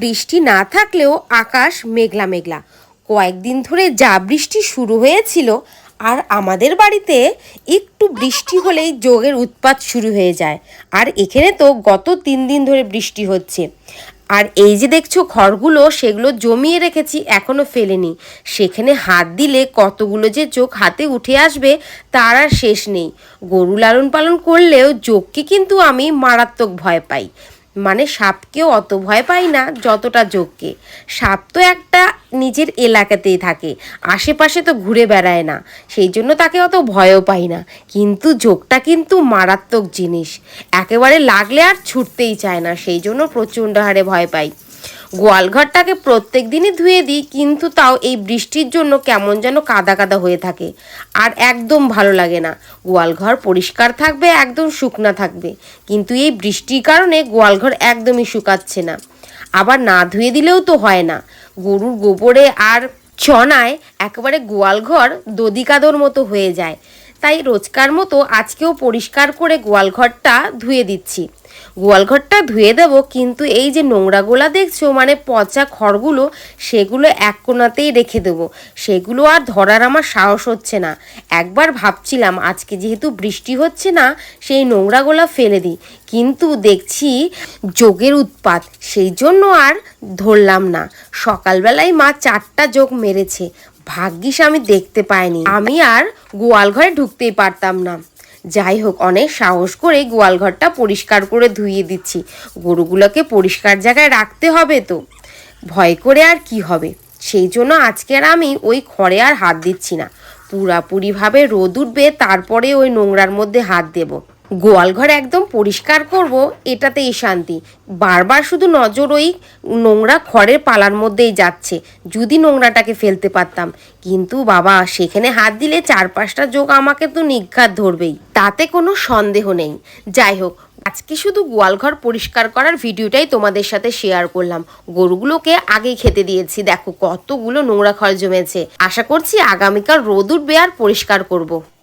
বৃষ্টি না থাকলেও আকাশ মেঘলা মেঘলা। কয়েকদিন ধরে যা বৃষ্টি শুরু হয়েছিল, আর আমাদের বাড়িতে একটু বৃষ্টি হলেই যোগের উৎপাত শুরু হয়ে যায়। আর এখানে তো গত তিন দিন ধরে বৃষ্টি হচ্ছে। আর এই যে দেখছ খড়গুলো, সেগুলো জমিয়ে রেখেছি, এখনও ফেলেনি। সেখানে হাত দিলে কতগুলো যে চোখ হাতে উঠে আসবে, তার আর শেষ নেই। গরু লালন পালন করলেও যোগকে কিন্তু আমি মারাত্মক ভয় পাই। মানে সাপকেও অত ভয় পাই না যতটা যোগকে। সাপ তো একটা নিজের এলাকাতেই থাকে, আশেপাশে তো ঘুরে বেড়ায় না, সেই জন্য তাকে অত ভয়ও পাই না। কিন্তু যোগটা কিন্তু মারাত্মক জিনিস, একেবারে লাগলে আর ছুটতেই চায় না, সেই জন্য প্রচণ্ড হারে ভয় পাই। গোয়ালঘরটাকে প্রত্যেক দিনই ধুয়ে দিই, কিন্তু তাও এই বৃষ্টির জন্য কেমন যেন কাদা কাদা হয়ে থাকে। আর একদম ভালো লাগে না। গোয়ালঘর পরিষ্কার থাকবে, একদম শুকনা থাকবে। কিন্তু এই বৃষ্টির কারণে গোয়ালঘর একদমই শুকাচ্ছে না। আবার না ধুয়ে দিলেও তো হয় না। গরুর গোবরে আর ছনায় একেবারে গোয়ালঘর দদিকাদর মতো হয়ে যায়। তাই রোজকার মতো আজকেও পরিষ্কার করে গোয়ালঘরটা ধুয়ে দিচ্ছি। গোয়ালঘরটা ধুয়ে দেব, কিন্তু এই যে নোংরাগুলা দেখছ মানে পচা খড়গুলো, সেগুলো এক কোনাতেই রেখে দেবো। সেগুলো আর ধরার আমার সাহস হচ্ছে না। একবার ভাবছিলাম, আজকে যেহেতু বৃষ্টি হচ্ছে না, সেই নোংরাগুলা ফেলে দিই। কিন্তু দেখছি যোগের উৎপাত, সেই জন্য আর ধরলাম না। সকালবেলায় মা চারটা যোগ মেরেছে। ভাগ্যিস আমি দেখতে পাইনি। আমি আর গোয়াল ঘরে ঢুকতেই পারতাম না। যাই হোক, অনেক সাহস করে গোয়ালঘরটা পরিষ্কার করে ধুইয়ে দিচ্ছি। গরুগুলোকে পরিষ্কার জায়গায় রাখতে হবে তো। ভয় করে আর কি হবে? সেই জন্য আজকে আর আমি ওই খড়ে আর হাত দিচ্ছি না। পুরাপুরিভাবে রোদ উঠবে, তারপরে ওই নোংরার মধ্যে হাত দেব। গোয়ালঘর একদম পরিষ্কার করব এটাতেই শান্তি। বারবার শুধু নজর ওই নোংরা খড়ের পালার মধ্যেই যাচ্ছে, যদি নোংরাটাকে ফেলতে পারতাম। কিন্তু বাবা, সেখানে হাত দিলে চার পাঁচটা যোগ আমাকে তো নিঘাত ধরবেই। তাতে কোনো সন্দেহ নেই। যাই হোক, আজকে শুধু গোয়ালঘর পরিষ্কার করার ভিডিওটাই তোমাদের সাথে শেয়ার করলাম। গরুগুলোকে আগেই খেতে দিয়েছি। দেখো, কতগুলো নোংরা খড় জমেছে। আশা করছি আগামীকাল রোদ উঠবে আর পরিষ্কার করব।